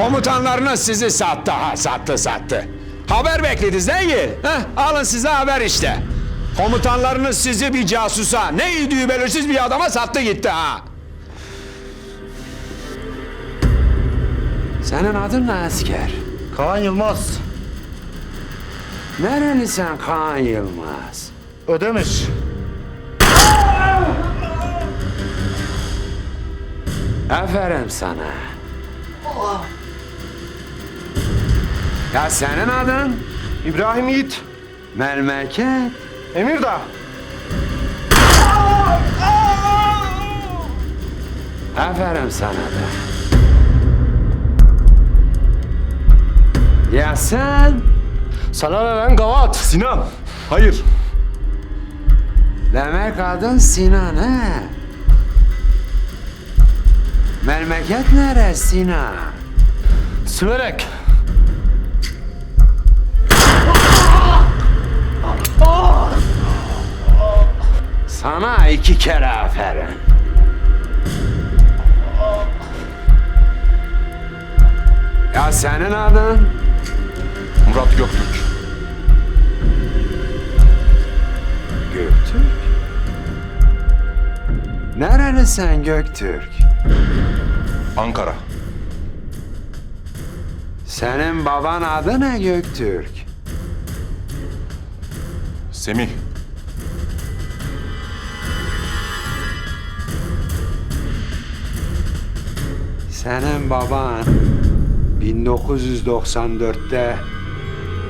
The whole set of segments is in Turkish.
Komutanlarınız sizi sattı ha sattı sattı. Haber beklediniz değil mi? Heh, alın size haber işte. Komutanlarınız sizi bir casusa, ne idüğü belirsiz bir adama sattı gitti ha. Senin adın ne asker? Kaan Yılmaz. Nerelisin Kaan Yılmaz? Ödemiş. Aferin sana. Ya senin adın? İbrahim Yiğit. Memleket. Emirdağ. Aferin sana da. Ya sen? Sana ne lan gavat? Sinan. Hayır. Demek adın Sinan he? Memleket nere Sinan? Siverek. Sana iki kere aferin. Ya senin adın? Murat Göktürk. Göktürk. Nerelisin Göktürk? Ankara. Senin baban adı ne Göktürk? Semih. Senin baban 1994'te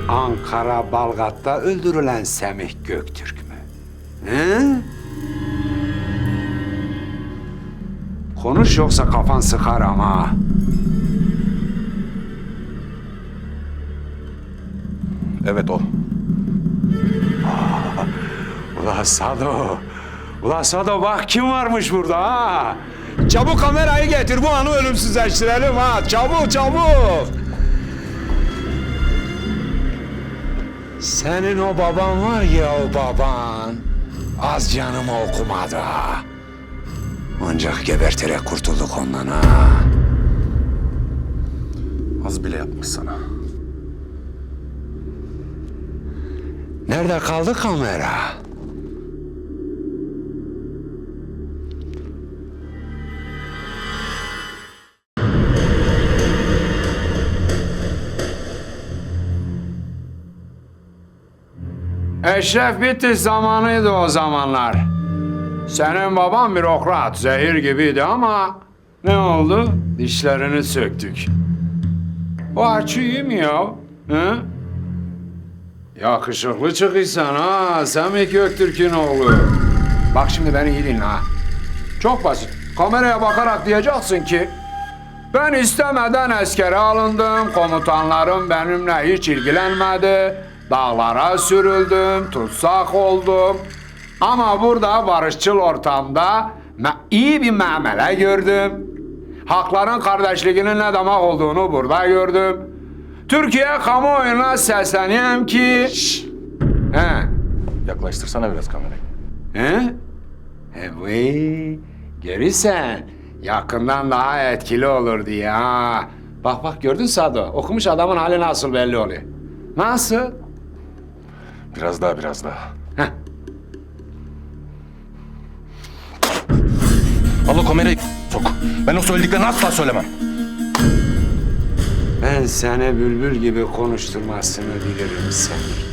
Ankara Balgat'ta öldürülen Semih Göktürk mü? He? Konuş yoksa kafan sıkar ama. Evet o. Ula Sado. Ula Sado bak kim varmış burada ha. Çabuk kamerayı getir bu anı ölümsüzleştirelim ha. Çabuk çabuk. Senin o baban var ya o baban. Az canımı okumadı. Ancak geberterek kurtulduk ondan ha. Az bile yapmış sana. Nerede kaldı kamera? Eşref bitti zamanıydı o zamanlar. Senin baban bürokrat, zehir gibiydi ama ne oldu? Dişlerini söktük. O açı ya? Hı? Yakışıklı çıkıysan ha, Semih Göktürk'ün oğlu. Bak şimdi beni iyi dinle ha. Çok basit. Kameraya bakarak diyeceksin ki... Ben istemeden askere alındım, komutanlarım benimle hiç ilgilenmedi. Dağlara sürüldüm, tutsak oldum. Ama burada barışçıl ortamda iyi bir muamele gördüm. Hakların kardeşliğinin ne demek olduğunu burada gördüm. Türkiye kamuoyuna sesleniyorum ki... He. Yaklaştırsana biraz kamerayı. He? Evet. Görürsen yakından daha etkili olur diye ha. Bak bak gördün Sado. Okumuş adamın hali nasıl belli oluyor. Nasıl? Biraz daha biraz daha. Heh. Al o kamerayı sok. Ben o söylediklerini asla söylemem. Ben seni bülbül gibi konuşturmasını bilirim seni.